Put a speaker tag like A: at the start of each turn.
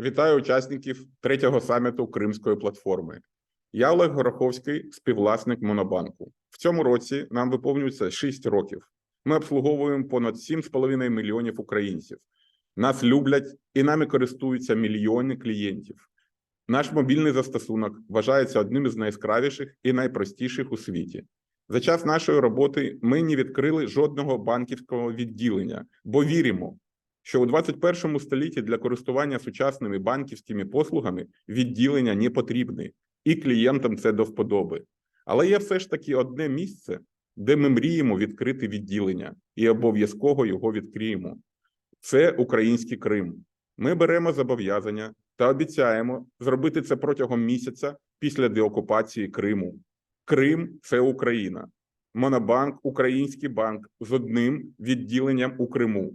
A: Вітаю учасників третього саміту Кримської платформи. Я Олег Гороховський, співвласник Монобанку. В цьому році нам виповнюється 6 років. Ми обслуговуємо понад 7,5 мільйонів українців. Нас люблять і нами користуються мільйони клієнтів. Наш мобільний застосунок вважається одним із найяскравіших і найпростіших у світі. За час нашої роботи ми не відкрили жодного банківського відділення, бо віримо, що у 21 столітті для користування сучасними банківськими послугами відділення не потрібні, і клієнтам це до вподоби. Але є все ж таки одне місце, де ми мріємо відкрити відділення, і обов'язково його відкриємо. Це український Крим. Ми беремо зобов'язання та обіцяємо зробити це протягом місяця після деокупації Криму. Крим це Україна. Монобанк український банк з одним відділенням у Криму.